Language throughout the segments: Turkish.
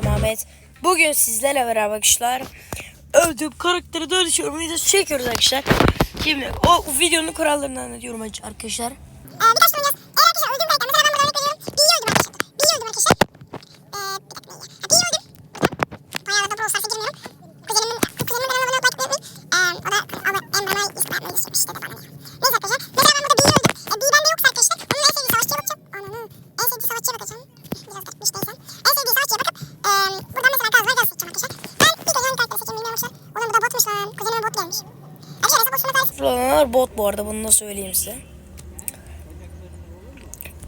adım Ahmet. Bugün sizlerle beraber arkadaşlar öldüğüm karakteri dönüşüyorum videosu çekiyoruz arkadaşlar. Şimdi o videonun kurallarını anlatıyorum arkadaşlar. Ee, arkadaşlar öldüm arkadaşlar. Bir öldüm. Ee. Neyse ben. E, bende yoksa arkadaşlar. Onun en sevdiği savaşçıya bakacağım. Ananı. En sevdiği savaşçıya bakacağım. Biraz bir neyse. En sevdiği savaşçıya bakıp e, buradan mesela gaz var gaz seçeceğim arkadaşlar. Ben ilk önce hangi karakteri seçeyim bilmiyorum arkadaşlar. Oğlum bu da botmuş lan. Kuzenime bot gelmiş. Arkadaşlar Olanlar bot bu arada bunu da söyleyeyim size.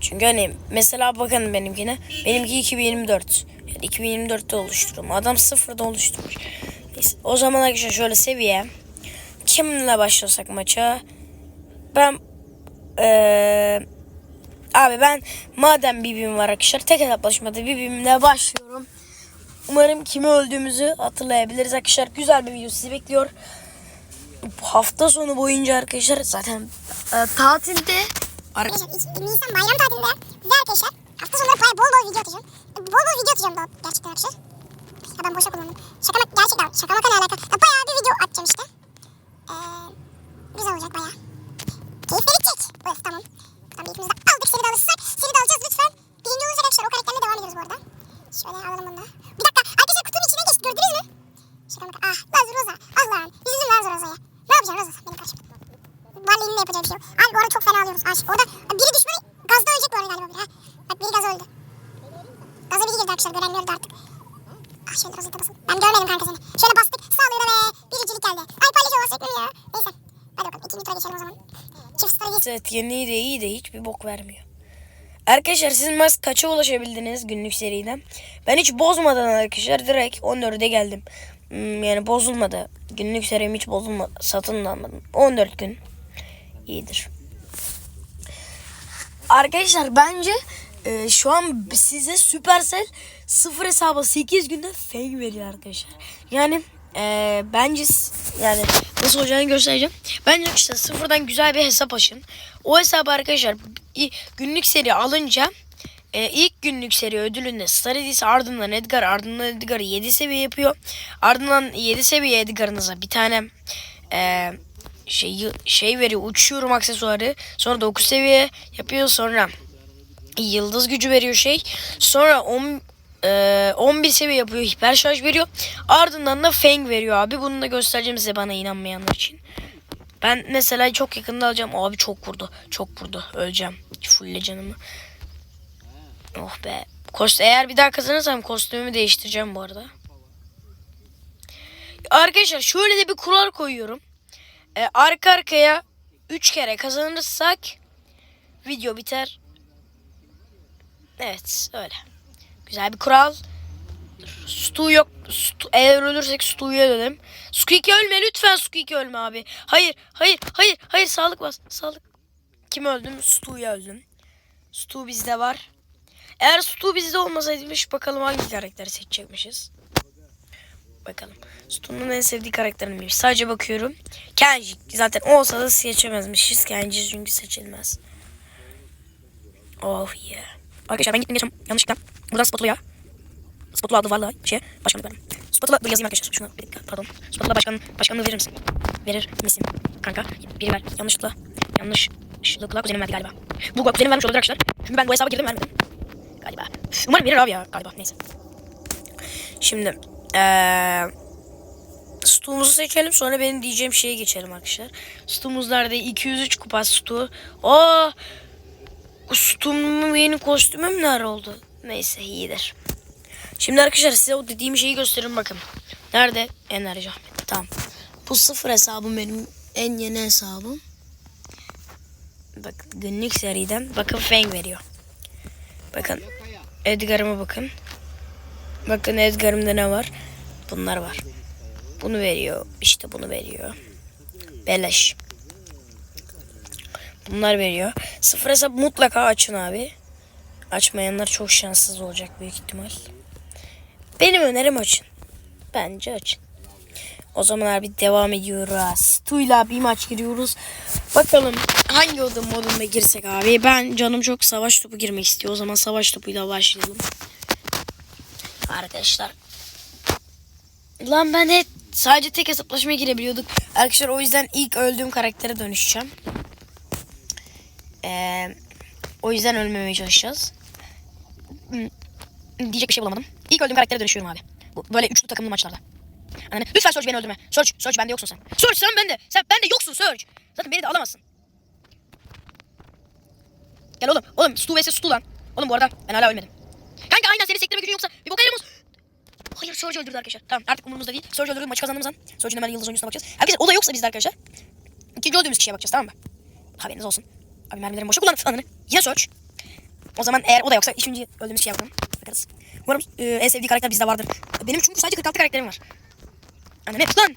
Çünkü hani mesela bakın benimkine. Benimki 2024. Yani 2024'te oluşturuyorum. Adam sıfırda oluşturmuş. Neyse, o zaman arkadaşlar şöyle seviye. Kimle başlasak maça? Ben eee abi ben madem bibim var arkadaşlar tek hesaplaşmada bibimle başlıyorum. Umarım kimi öldüğümüzü hatırlayabiliriz arkadaşlar. Güzel bir video sizi bekliyor. Bu hafta sonu boyunca arkadaşlar zaten e, tatilde Ar- Arkadaşlar Nisan bayram tatilinde ve arkadaşlar hafta sonları bayağı bol bol video atacağım. E, Bol bol video atacağım da gerçekten arkadaşlar. Ya ben boşa kullandım. Şaka mak- gerçekten şaka maka ne alaka. Ya bayağı bir video atacağım işte. Ee, güzel olacak bayağı. Keyif verecek. Evet tamam. Bir ikimiz de aldık. Seni de alırsak. Seni de alacağız lütfen. Birinci olursak arkadaşlar o karakterle devam ediyoruz bu arada. Şöyle alalım bunu da. Bir dakika. Arkadaşlar kutunun içine geçti. Gördünüz mü? Şaka maka. Ah lan Roza. Ah lan. Üzüldüm lan Roza'ya. Ne yapacaksın Roza? Benim karşımda. Varlığının da yapacağı bir şey yok. Abi bu arada çok fena alıyoruz. Aşk. Orada biri düşmanı gazda ölecek bu arada galiba biri. Ha. Bak biri gaz öldü. Gaza biri girdi arkadaşlar. Gören gördü artık. Ah şöyle rozete basın. Ben görmedim kanka seni. Şöyle bastık. Sağlıyor ve biricilik geldi. Ay paylaşıyor olsa etmem ya. Neyse. Hadi bakalım ikinci tura geçelim o zaman. Çift strateji. set yeni de iyi de hiçbir bok vermiyor. Arkadaşlar siz mas kaça ulaşabildiniz günlük seriden? Ben hiç bozmadan arkadaşlar direkt 14'e geldim. Hmm, yani bozulmadı. Günlük serim hiç bozulmadı. Satın almadım. 14 gün. iyidir. Arkadaşlar bence e, şu an size Supercell sıfır hesaba 8 günde fake veriyor arkadaşlar. Yani e, bence yani nasıl olacağını göstereceğim. Bence işte sıfırdan güzel bir hesap açın. O hesabı arkadaşlar günlük seri alınca e, ilk günlük seri ödülünde Star ardından Edgar ardından Edgar'ı 7 seviye yapıyor. Ardından 7 seviye Edgar'ınıza bir tane e, şey şey veriyor uçuyorum aksesuarı. Sonra 9 seviye yapıyor sonra yıldız gücü veriyor şey. Sonra 10 e, 11 seviye yapıyor hiper şarj veriyor. Ardından da Fang veriyor abi. Bunu da göstereceğim size bana inanmayanlar için. Ben mesela çok yakında alacağım. Abi çok vurdu. Çok vurdu. Öleceğim. Fulle canımı. Oh be. Kost eğer bir daha kazanırsam kostümümü değiştireceğim bu arada. Arkadaşlar şöyle de bir kural koyuyorum. Ee, arka arkaya 3 kere kazanırsak video biter. Evet öyle. Güzel bir kural. Stu yok. Stu, eğer ölürsek Stu'ya dönelim. Squeaky ölme lütfen Squeaky ölme abi. Hayır hayır hayır hayır sağlık bas sağlık. Kim öldüm? Stu'ya öldüm. Stu bizde var. Eğer Stu bizde olmasaymış bakalım hangi karakteri seçecekmişiz. Bakalım. Stu'nun en sevdiği karakterim neymiş? Sadece bakıyorum. Kenji. Zaten olsa da seçemezmişiz. Kenji çünkü seçilmez. Oh yeah. Arkadaşlar ben gittim geçen yanlışlıkla. Buradan Spatula'ya. Spatula adı vallahi şey başkanlık verdim. Spatula dur yazayım arkadaşlar. Şuna bir dakika pardon. Spatula başkan, başkanlığı verir misin? Verir misin? Kanka biri ver. Yanlışlıkla. Yanlışlıkla kuzenim verdi galiba. Bu kuzenim vermiş olabilir arkadaşlar. Çünkü ben bu hesaba girdim vermedim. Galiba. Umarım verir abi ya galiba. Neyse. Şimdi eee Stu'muzu seçelim sonra benim diyeceğim şeye geçelim arkadaşlar. Stu'muz nerede? 203 kupa Stu. Aa! Stu'mun yeni kostümüm nerede oldu? Neyse iyidir. Şimdi arkadaşlar size o dediğim şeyi gösterin bakın. Nerede? Enerji Ahmet. Tamam. Bu sıfır hesabım benim en yeni hesabım. Bak günlük seriden bakın Fang veriyor. Bakın Edgar'ıma bakın. Bakın Edgar'ımda ne var? Bunlar var. Bunu veriyor. İşte bunu veriyor. Beleş. Bunlar veriyor. Sıfır hesap mutlaka açın abi. Açmayanlar çok şanssız olacak büyük ihtimal. Benim önerim açın. Bence açın. O zaman abi devam ediyoruz. Tu'yla bir maç giriyoruz. Bakalım hangi oda modunda girsek abi. Ben canım çok savaş topu girmek istiyor. O zaman savaş topuyla başlayalım. Arkadaşlar. Lan ben hep sadece tek hesaplaşmaya girebiliyorduk. Arkadaşlar o yüzden ilk öldüğüm karaktere dönüşeceğim. Ee, o yüzden ölmemeye çalışacağız. Diyecek bir şey bulamadım. İlk öldüğüm karaktere dönüşüyorum abi. Bu, böyle üçlü takımlı maçlarda. Anladın? Lütfen Surge beni öldürme. Surge, Surge bende yoksun sen. Surge sen bende. Sen bende yoksun Surge. Zaten beni de alamazsın. Gel oğlum. Oğlum Stu vs Stu lan. Oğlum bu arada ben hala ölmedim. Kanka aynen seni sektirme gücün yoksa bir boka yaramaz. Hayır Surge öldürdü arkadaşlar. Tamam artık umurumuzda değil. Surge öldürdü maçı kazandığımız an. Surge'ün hemen yıldız oyuncusuna bakacağız. Arkadaşlar o da yoksa bizde arkadaşlar. İkinci öldüğümüz kişiye bakacağız tamam mı? Haberiniz olsun. Abi mermilerim boşa kullandım. Ananı. Yine Surge. O zaman eğer o da yoksa üçüncü öldüğümüz kişiye bakalım. Bakarız. Umarım e, en sevdiği karakter bizde vardır. Benim çünkü sadece 46 karakterim var. Ananı. Lan.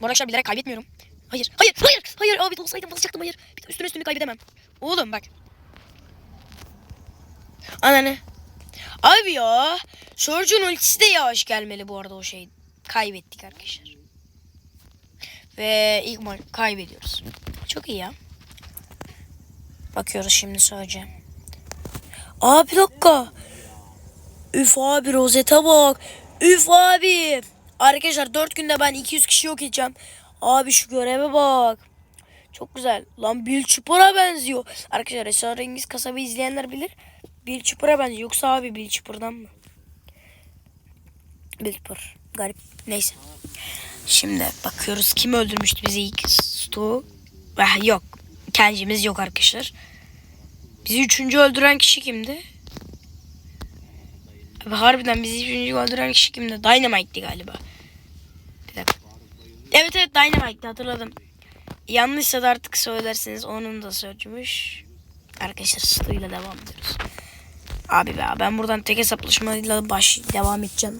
Bu arkadaşlar bilerek kaybetmiyorum. Hayır. Hayır. Hayır. Hayır. Abi olsaydım basacaktım. Hayır. Bir de üstüne üstünü kaybedemem. Oğlum bak. Ananı. Abi ya. Surge'un ultisi de yavaş gelmeli bu arada o şey. Kaybettik arkadaşlar. Ve ilk maç kaybediyoruz. Çok iyi ya. Bakıyoruz şimdi Surge'e. Abi bir dakika. Üf abi rozete bak. Üf abi. Arkadaşlar 4 günde ben 200 kişi yok edeceğim. Abi şu göreve bak. Çok güzel. Lan Bill Chipper'a benziyor. Arkadaşlar Esrarengiz kasabı izleyenler bilir. Bill Chipper'a benziyor. Yoksa abi Bill Chipper'dan mı? Bill Chipper. Garip. Neyse. Şimdi bakıyoruz kim öldürmüştü bizi ilk. Stu. Ah, yok. Kencimiz yok arkadaşlar. Bizi üçüncü öldüren kişi kimdi? Abi harbiden bizi üçüncü öldüren kişi kimdi? Dynamite'di galiba. Bir dakika. Evet evet Dynamite'di hatırladım. Yanlışsa da artık söylersiniz onun da sözcümüş. Arkadaşlar Stu'yla devam ediyoruz. Abi be ben buradan tek hesaplaşmayla baş devam edeceğim.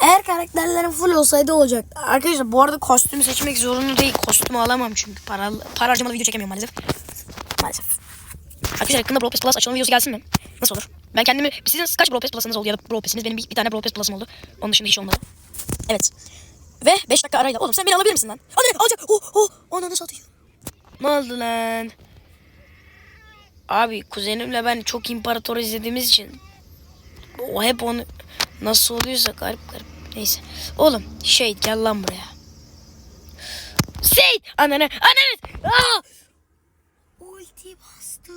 Eğer karakterlerin full olsaydı olacak. Arkadaşlar bu arada kostüm seçmek zorunda değil. Kostümü alamam çünkü para, para harcamalı video çekemiyorum maalesef. Maalesef. Arkadaşlar yakında Brawl Pass Plus açılma videosu gelsin mi? Nasıl olur? Ben kendimi... Sizin kaç Brawl Pass Plus'ınız oldu ya da Brawl Pass'iniz? Benim bir, bir tane Brawl Pass Plus'ım oldu. Onun dışında hiç olmadı. Evet. Ve 5 dakika arayla. Oğlum sen beni alabilir misin lan? Hadi alacak. Oh oh. Ananı satayım. Ne oldu lan? Abi kuzenimle ben çok imparator izlediğimiz için o hep onu nasıl oluyorsa garip garip. Neyse. Oğlum şey gel lan buraya. Seyit! Ananı! Ananı! Aa! Ulti bastı.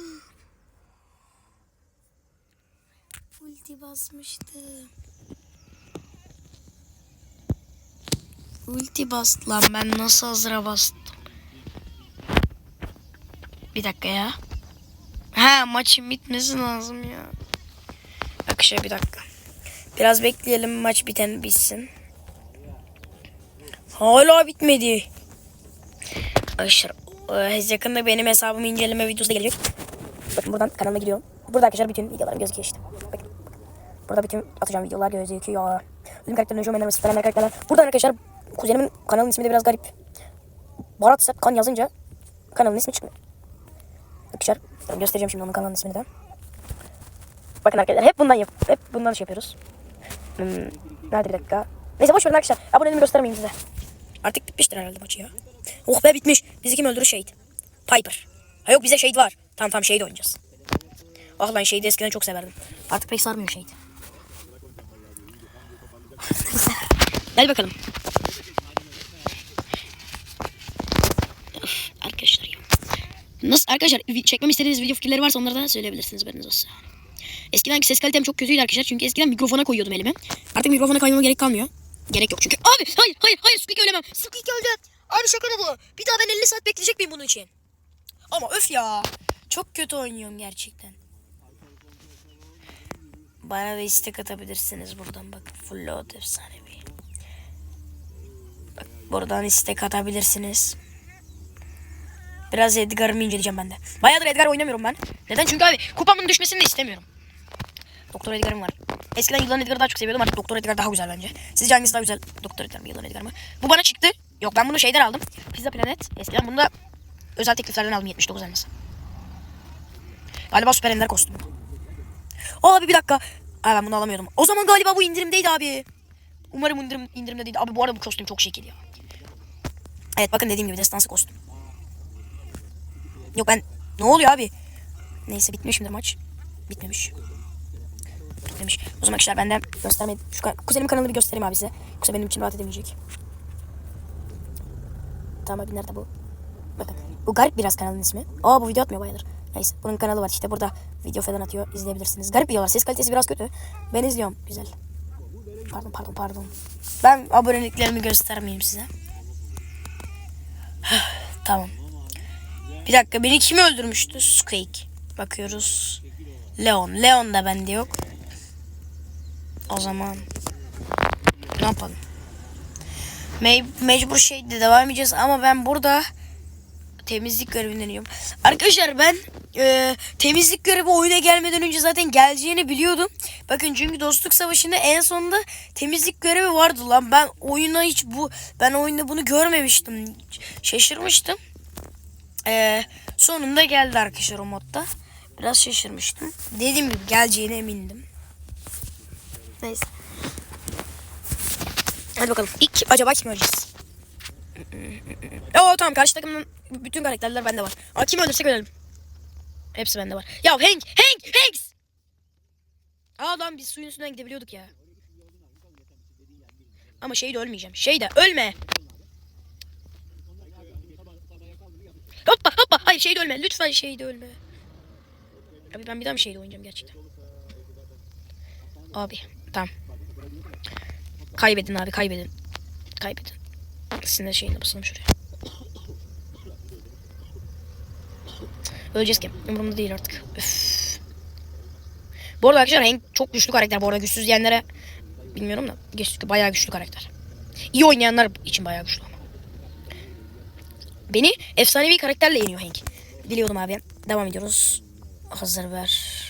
Ulti basmıştı. Ulti bastı lan ben nasıl hazıra bastım. Bir dakika ya. Ha maçın bitmesi lazım ya. Akışa bir dakika. Biraz bekleyelim maç biten bitsin. Hala bitmedi. Arkadaşlar e, yakında benim hesabımı inceleme videosu da gelecek. Bakın buradan kanalıma gidiyorum. Burada arkadaşlar bütün videolarım gözüküyor işte. Bakın. Burada bütün atacağım videolar gözüküyor. Ölüm karakterlerine şu menler ve karakterler. Buradan arkadaşlar kuzenimin kanalın ismi de biraz garip. Barat Sep kan yazınca kanalın ismi çıkmıyor. Arkadaşlar göstereceğim şimdi onun kanalın ismini de. Bakın arkadaşlar hep bundan yap hep bundan şey yapıyoruz. Hmm, nerede bir dakika. Neyse boş verin arkadaşlar. Aboneliğimi göstermeyeyim size. Artık bitmiştir herhalde maçı ya. Oh be bitmiş. Bizi kim öldürür? Shade. Piper. Ha yok bize Shade var. Tamam tamam Shade oynayacağız. Ah lan Shade'i eskiden çok severdim. Artık pek sarmıyor Shade. Gel bakalım. Arkadaşlar. Nasıl arkadaşlar çekmemi istediğiniz video fikirleri varsa onları da söyleyebilirsiniz haberiniz olsun. Eskiden ses kalitem çok kötüydü arkadaşlar çünkü eskiden mikrofona koyuyordum elimi. Artık mikrofona koymama gerek kalmıyor. Gerek yok çünkü. Abi hayır hayır hayır Squeak ölemem. Squeak öldü. Abi şaka da bu. Bir daha ben 50 saat bekleyecek miyim bunun için? Ama öf ya. Çok kötü oynuyorum gerçekten. Bana da istek atabilirsiniz buradan bak. Full load efsanevi. Buradan istek atabilirsiniz. Biraz Edgar'ımı inceleyeceğim ben de. Bayağıdır Edgar oynamıyorum ben. Neden? Çünkü abi kupamın düşmesini de istemiyorum. Doktor Edgar'ım var. Eskiden Yılan Edgar'ı daha çok seviyordum. Artık Doktor Edgar daha güzel bence. Sizce hangisi daha güzel? Doktor Edgar mı Yılan Edgar mı? Bu bana çıktı. Yok ben bunu şeyden aldım. Pizza Planet. Eskiden bunu da özel tekliflerden aldım 79 elması. Galiba Süper Ender kostümü. Abi bir dakika. Aa, ben bunu alamıyordum. O zaman galiba bu indirimdeydi abi. Umarım indirim, indirimde değil. Abi bu arada bu kostüm çok şekil ya. Evet bakın dediğim gibi destansı kostüm. Yok ben ne oluyor abi? Neyse bitmişimdir maç. Bitmemiş. demiş. O zaman arkadaşlar ben de göstermeyi... Şu ka- kuzenimin kanalını bir göstereyim abi size. Yoksa benim için rahat edemeyecek. Tamam abi nerede bu? Bakın. Bu garip biraz kanalın ismi. Aa bu video atmıyor bayağıdır. Neyse bunun kanalı var işte burada video falan atıyor izleyebilirsiniz. Garip videolar ses kalitesi biraz kötü. Ben izliyorum güzel. Pardon pardon pardon. Ben aboneliklerimi göstermeyeyim size. Tamam. Bir dakika beni kim öldürmüştü? Squeak. Bakıyoruz. Leon. Leon da bende yok. O zaman ne yapalım? Me- mecbur şeyde devam edeceğiz ama ben burada temizlik görevinden iniyorum. Arkadaşlar ben e, temizlik görevi oyuna gelmeden önce zaten geleceğini biliyordum. Bakın çünkü dostluk savaşında en sonunda temizlik görevi vardı lan. Ben oyuna hiç bu ben oyunda bunu görmemiştim. Şaşırmıştım. E, sonunda geldi arkadaşlar o modda. Biraz şaşırmıştım. Dediğim gibi geleceğine emindim. Neyse. Hadi bakalım. İlk acaba kim öleceğiz? Oo tamam karşı takımın bütün karakterler bende var. Aa, kimi öldürsek ölelim. Hepsi bende var. Ya Hank! Hank! Hanks! Aa lan biz suyun üstünden gidebiliyorduk ya. Ama şey de ölmeyeceğim. Şey de ölme. Hoppa hoppa. Hayır şey de ölme. Lütfen şey de ölme. Abi ben bir daha bir şeyde oynayacağım gerçekten. Abi tamam. Kaybedin abi kaybedin. Kaybedin. Sizin de şeyine basalım şuraya. Öleceğiz ki. Umurumda değil artık. Üf. Bu arada arkadaşlar Hank çok güçlü karakter. Bu arada güçsüz diyenlere bilmiyorum da güçlü, bayağı güçlü karakter. İyi oynayanlar için bayağı güçlü ama. Beni efsanevi karakterle yeniyor Hank. Biliyordum abi. Devam ediyoruz. Hazır ver.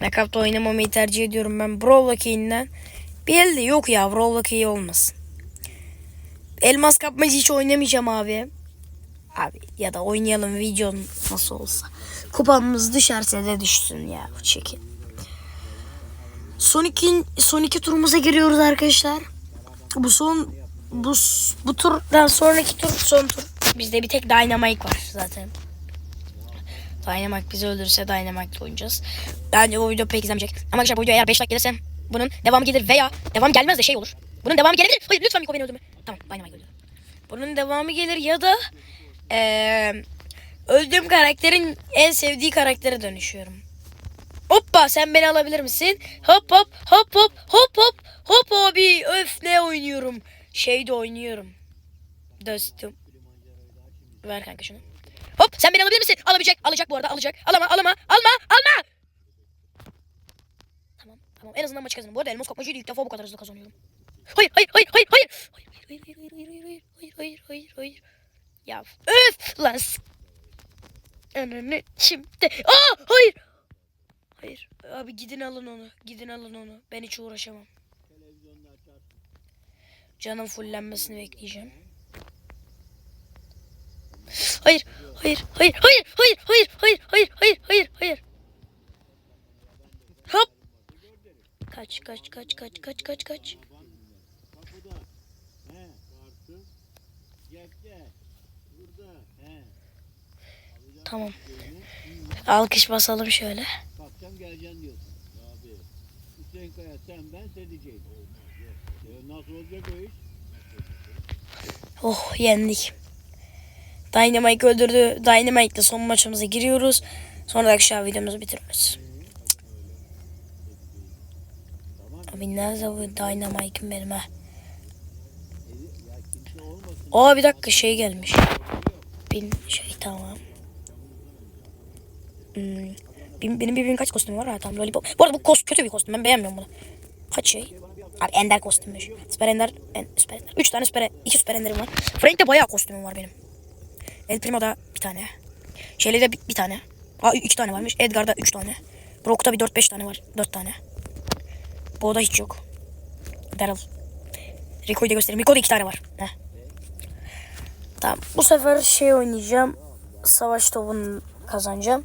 Nakapta oynamamayı tercih ediyorum ben. Brawl Key'inden. Bir elde yok ya. Brawl Key olmasın. Elmas kapmacı hiç oynamayacağım abi. Abi ya da oynayalım videonun nasıl olsa. Kupamız düşerse de düşsün ya bu çekin. Son iki, son iki turumuza giriyoruz arkadaşlar. Bu son bu, bu turdan sonraki tur son tur. Bizde bir tek Dynamite var zaten. Dynamite bizi öldürürse Dynamite'le oynayacağız. Bence bu video pek izlenmeyecek. Ama arkadaşlar bu video eğer 5 like gelirse bunun devamı gelir veya devam gelmez de şey olur. Bunun devamı gelebilir. Hayır lütfen Miko beni öldürme. Tamam Dynamite öldürdüm. Bunun devamı gelir ya da eee öldüğüm karakterin en sevdiği karaktere dönüşüyorum. Hoppa sen beni alabilir misin? Hop hop hop hop hop hop hop abi öf ne oynuyorum. Şeyde oynuyorum. Dostum. Ver kanka şunu. Hop sen beni alabilir misin? Alabilecek. Alacak bu arada alacak. Alama alama alma alma. Tamam tamam en azından maçı kazandım. Bu arada elmas kopmacıydı ilk defa bu kadar hızlı kazanıyorum. Hayır hayır hayır hayır hayır. Hayır hayır hayır hayır hayır hayır hayır hayır hayır. Ya öf lan. Ananı şimdi. Aa hayır. Hayır. Abi gidin alın onu. Gidin alın onu. Ben hiç uğraşamam. Canım fullenmesini bekleyeceğim. Hayır. Hayır. Hayır. Hayır. Hayır. Hayır. Hayır. Hayır. Hayır. Hayır. Hayır. Hop. Kaç kaç kaç kaç kaç kaç kaç. Tamam. Alkış basalım şöyle. Kalkacağım geleceksin diyorsun. Abi. Hüseyin Kaya sen ben sedeceğim. Ya nasıl olacak o iş? Oh yendik. Dynamite öldürdü. Dynamite'le son maçımıza giriyoruz. Sonra da akşam videomuzu bitiriyoruz. Abi nerede bu Dynamite'ım benim ha? Aa bir dakika şey gelmiş. Bin şey tamam. Hmm. Benim bir bin kaç kostüm var ha tamam lollipop. Bu arada bu kost kötü bir kostüm ben beğenmiyorum bunu. Kaç şey? Abi ender kostümmüş. Süper ender, en, süper ender. Üç tane süper, iki süper enderim var. Frank'te bayağı kostümüm var benim. El Primo'da bir tane. Shelly'de bir, bir tane. Aa iki tane varmış. Edgar'da üç tane. Brock'ta bir dört beş tane var. Dört tane. Bo'da hiç yok. Daryl. Rico'yu da göstereyim. Rico'da iki tane var. Heh. Tamam. Bu sefer şey oynayacağım. Savaş topunu kazanacağım.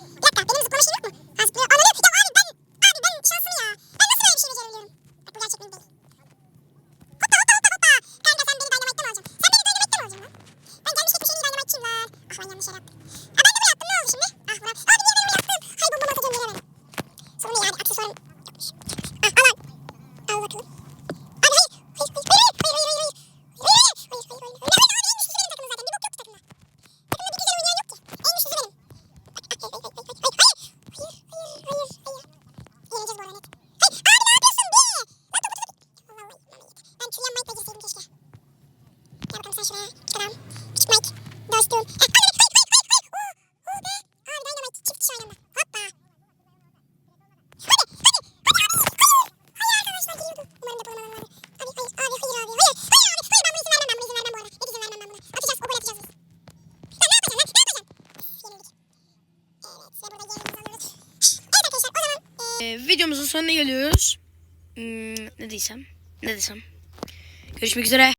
shut up. sonuna geliyoruz. Hmm, ne diysem? Ne desem? Görüşmek üzere.